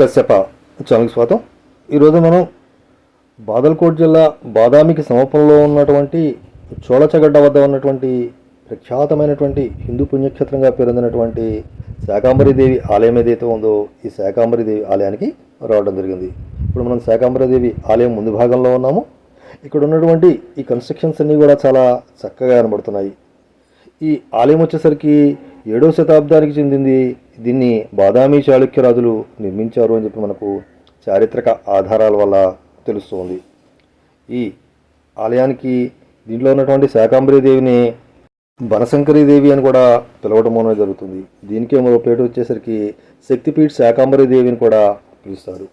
కశ్యప ఛానల్కి స్వాగతం. ఈరోజు మనం బాదల్కోట్ జిల్లా బాదామికి సమీపంలో ఉన్నటువంటి చోళచగడ్డ వద్ద ఉన్నటువంటి ప్రఖ్యాతమైనటువంటి హిందూ పుణ్యక్షేత్రంగా పేరొందినటువంటి శాకాంబరీదేవి ఆలయం ఏదైతే ఉందో ఈ శాకాంబరీదేవి ఆలయానికి రావడం జరిగింది. ఇప్పుడు మనం శాకాంబరీదేవి ఆలయం ముందు భాగంలో ఉన్నాము. ఇక్కడ ఉన్నటువంటి ఈ కన్స్ట్రక్షన్స్ అన్నీ కూడా చాలా చక్కగా కనబడుతున్నాయి. ఈ ఆలయం వచ్చేసరికి ఏడో శతాబ్దానికి చెందింది దీన్ని బాదామి చాళుక్య రాజులు నిర్మించారు అని చెప్పి మనకు చారిత్రక ఆధారాల వల్ల తెలుస్తుంది. ఈ ఆలయానికి దీంట్లో ఉన్నటువంటి శాకాంబరీదేవిని దేవి అని కూడా పిలవడం అనేది జరుగుతుంది. దీనికే మరో పేరు వచ్చేసరికి శక్తిపీఠ్ శాకాంబరీ దేవిని కూడా పిలుస్తారు.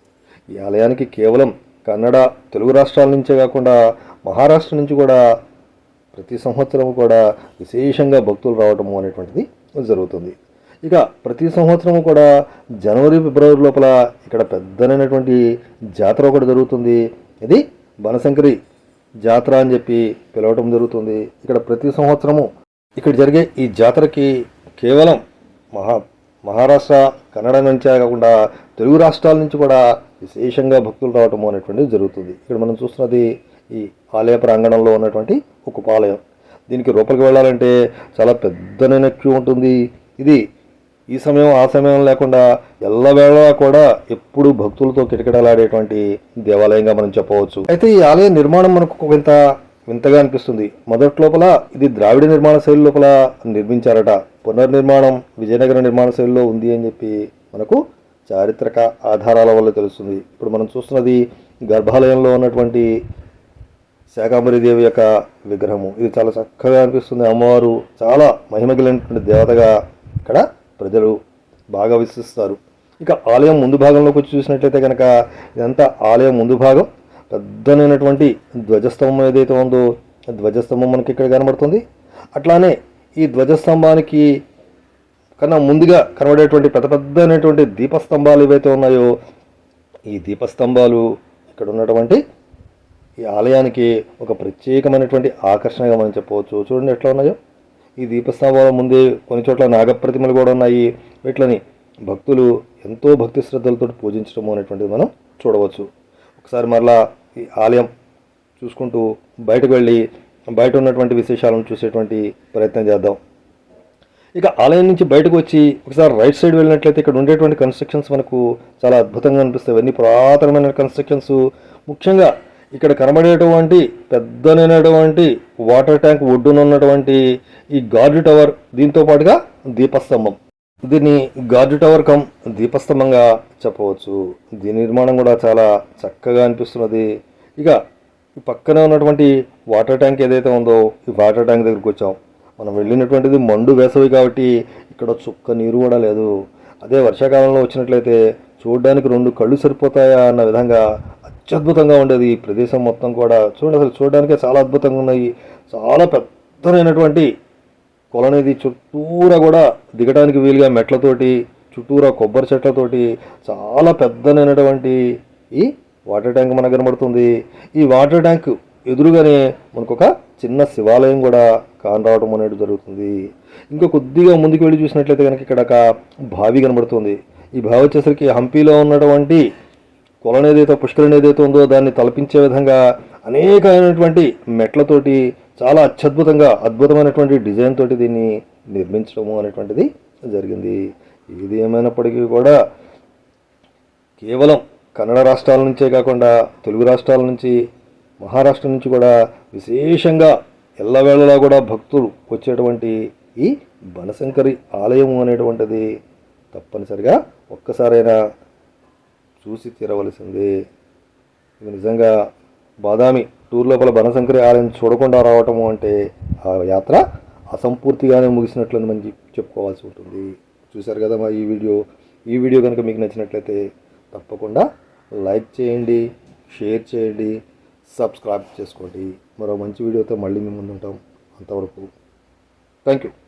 ఈ ఆలయానికి కేవలం కన్నడ తెలుగు రాష్ట్రాల నుంచే కాకుండా మహారాష్ట్ర నుంచి కూడా ప్రతి సంవత్సరం కూడా విశేషంగా భక్తులు రావటము అనేటువంటిది జరుగుతుంది. ఇక ప్రతి సంవత్సరం కూడా జనవరి ఫిబ్రవరి లోపల ఇక్కడ పెద్దనైనటువంటి జాతర ఒకటి జరుగుతుంది. ఇది బనశంకరి జాతర అని చెప్పి పిలవటం జరుగుతుంది. ఇక్కడ ప్రతి సంవత్సరము ఇక్కడ జరిగే ఈ జాతరకి కేవలం మహా మహారాష్ట్ర కన్నడ నుంచే కాకుండా తెలుగు రాష్ట్రాల నుంచి కూడా విశేషంగా భక్తులు రావటం అనేటువంటిది జరుగుతుంది. ఇక్కడ మనం చూస్తున్నది ఈ ఆలయ ప్రాంగణంలో ఉన్నటువంటి ఒక ఉపాలయం దీనికి లోపలికి వెళ్ళాలంటే చాలా పెద్దనైన క్యూ ఉంటుంది. ఇది ఈ సమయం ఆ సమయం లేకుండా ఎల్లవేళ కూడా ఎప్పుడు భక్తులతో కిటకిటలాడేటువంటి దేవాలయంగా మనం చెప్పవచ్చు. అయితే ఈ ఆలయ నిర్మాణం మనకు కొంత వింతగా అనిపిస్తుంది. మొదటి లోపల ఇది ద్రావిడ నిర్మాణ శైలి లోపల నిర్మించారట. పునర్నిర్మాణం విజయనగర నిర్మాణ శైలిలో ఉంది అని చెప్పి మనకు చారిత్రక ఆధారాల వల్ల తెలుస్తుంది. ఇప్పుడు మనం చూస్తున్నది గర్భాలయంలో ఉన్నటువంటి శాకాంబరి దేవి యొక్క విగ్రహము. ఇది చాలా చక్కగా అనిపిస్తుంది. అమ్మవారు చాలా మహిమగిలినటువంటి దేవతగా ఇక్కడ ప్రజలు బాగా విశ్వసిస్తారు. ఇక ఆలయం ముందు భాగంలోకి వచ్చి చూసినట్లయితే కనుక ఇదంతా ఆలయం ముందు భాగం. పెద్దనైనటువంటి ధ్వజస్తంభం ఏదైతే ఉందో ధ్వజస్తంభం మనకి ఇక్కడ కనబడుతుంది. అట్లానే ఈ ధ్వజస్తంభానికి కన్నా ముందుగా కనబడేటువంటి పెద్ద పెద్దనటువంటి దీపస్తంభాలు ఏవైతే ఉన్నాయో ఈ దీపస్తంభాలు ఇక్కడ ఉన్నటువంటి ఈ ఆలయానికి ఒక ప్రత్యేకమైనటువంటి ఆకర్షణగా మనం చెప్పవచ్చు. చూడండి ఎట్లా ఉన్నాయో. ఈ దీపస్తంభాల ముందే కొన్ని చోట్ల నాగప్రతిమలు కూడా ఉన్నాయి. వీటిని భక్తులు ఎంతో భక్తి శ్రద్ధలతో పూజించడం అనేటువంటిది మనం చూడవచ్చు. ఒకసారి మరలా ఈ ఆలయం చూసుకుంటూ బయటకు వెళ్ళి బయట ఉన్నటువంటి విశేషాలను చూసేటువంటి ప్రయత్నం చేద్దాం. ఇక ఆలయం నుంచి బయటకు వచ్చి ఒకసారి రైట్ సైడ్ వెళ్ళినట్లయితే ఇక్కడ ఉండేటువంటి కన్స్ట్రక్షన్స్ మనకు చాలా అద్భుతంగా అనిపిస్తాయి. ఇవన్నీ పురాతనమైన కన్స్ట్రక్షన్స్ ముఖ్యంగా ఇక్కడ కనబడేటువంటి పెద్దనైనటువంటి వాటర్ ట్యాంక్ ఒడ్డున ఉన్నటువంటి ఈ గార్డు టవర్ దీంతో పాటుగా దీపస్తంభం. దీన్ని గార్డు టవర్ కమ్ దీపస్తంభంగా చెప్పవచ్చు. దీని నిర్మాణం కూడా చాలా చక్కగా అనిపిస్తున్నది. ఇక ఈ పక్కనే ఉన్నటువంటి వాటర్ ట్యాంక్ ఏదైతే ఉందో ఈ వాటర్ ట్యాంక్ దగ్గరికి వచ్చాం. మనం వెళ్ళినటువంటిది మండు వేసవి కాబట్టి ఇక్కడ చుక్క నీరు కూడా లేదు. అదే వర్షాకాలంలో వచ్చినట్లయితే చూడడానికి రెండు కళ్ళు సరిపోతాయా అన్న విధంగా అత్యద్భుతంగా ఉండేది ఈ ప్రదేశం మొత్తం కూడా. చూడండి అసలు చూడడానికే చాలా అద్భుతంగా ఉన్నాయి. చాలా పెద్దనైనటువంటి కొలనేది చుట్టూరా కూడా దిగడానికి వీలుగా మెట్లతోటి చుట్టూరా కొబ్బరి చెట్లతోటి చాలా పెద్దనైనటువంటి ఈ వాటర్ ట్యాంక్ మనకు కనబడుతుంది. ఈ వాటర్ ట్యాంక్ ఎదురుగానే మనకు ఒక చిన్న శివాలయం కూడా కానరావడం అనేది జరుగుతుంది. ఇంకా కొద్దిగా ముందుకు వెళ్ళి చూసినట్లయితే కనుక ఇక్కడ ఒక బావి కనబడుతుంది. ఈ బావి వచ్చేసరికి హంపీలో ఉన్నటువంటి పొలం ఏదైతే పుష్కరిణి ఏదైతే ఉందో దాన్ని తలపించే విధంగా అనేకమైనటువంటి మెట్లతోటి చాలా అత్యద్భుతంగా అద్భుతమైనటువంటి డిజైన్ తోటి దీన్ని నిర్మించడము అనేటువంటిది జరిగింది. ఏది ఏమైనప్పటికీ కూడా కేవలం కన్నడ రాష్ట్రాల నుంచే కాకుండా తెలుగు రాష్ట్రాల నుంచి మహారాష్ట్ర నుంచి కూడా విశేషంగా ఎల్లవేళలా కూడా భక్తులు వచ్చేటువంటి ఈ బనశంకరి ఆలయము అనేటువంటిది తప్పనిసరిగా ఒక్కసారైనా చూసి తీరవలసిందే. ఇది నిజంగా బాదామి టూర్ లోపల బనశంకరి ఆలయం చూడకుండా రావటము అంటే ఆ యాత్ర అసంపూర్తిగానే ముగిసినట్లని మనం చెప్పుకోవాల్సి ఉంటుంది. చూశారు కదా మా ఈ వీడియో? ఈ వీడియో కనుక మీకు నచ్చినట్లయితే తప్పకుండా లైక్ చేయండి షేర్ చేయండి సబ్స్క్రైబ్ చేసుకోండి. మరో మంచి వీడియోతో మళ్ళీ మేము ముందుంటాం. అంతవరకు థ్యాంక్ యూ